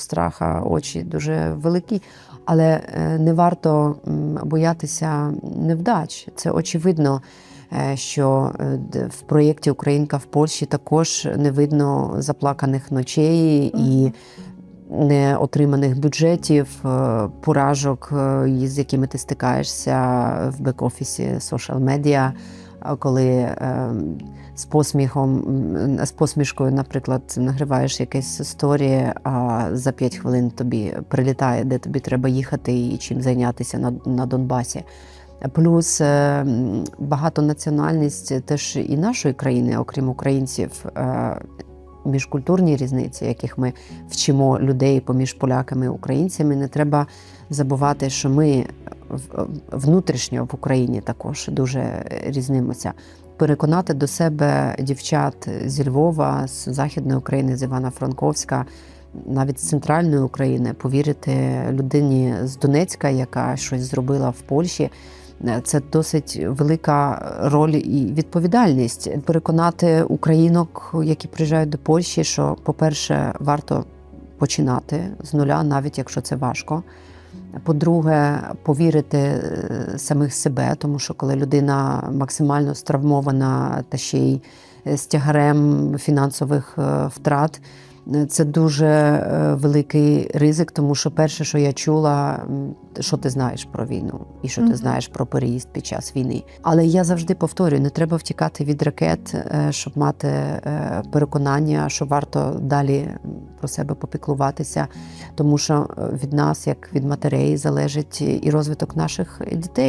страха очі дуже великі. Але е, не варто боятися невдач. Це очевидно, е, що е, в проєкті Українка в Польщі також не видно заплаканих ночей і не отриманих бюджетів, поражок, з якими ти стикаєшся в бек-офісі social медіа, коли е, з посміхом, з посмішкою, наприклад, нагриваєш якесь сторі, а за 5 хвилин тобі прилітає, де тобі треба їхати і чим зайнятися на, на Донбасі. Плюс е, м, багатонаціональність теж і нашої країни, окрім українців, е, міжкультурні різниці, яких ми вчимо людей поміж поляками і українцями. Не треба забувати, що ми внутрішньо в Україні також дуже різнимося. Переконати до себе дівчат зі Львова, з Західної України, з Івано-Франковська, навіть з центральної України, повірити людині з Донецька, яка щось зробила в Польщі. Це досить велика роль і відповідальність переконати українок, які приїжджають до Польщі, що, по-перше, варто починати з нуля, навіть якщо це важко. По-друге, повірити е, самих себе, тому що коли людина максимально стравмована та ще й з тягарем фінансових е, втрат, е, це дуже е, великий ризик, тому що перше, що я чула, що ти знаєш про війну і що ти знаєш про переїзд під час війни. Але я завжди повторюю: не треба втікати від ракет, е, щоб мати е, переконання, що варто далі про себе попіклуватися, тому що е, від нас, як від матерей, залежить і розвиток наших дітей.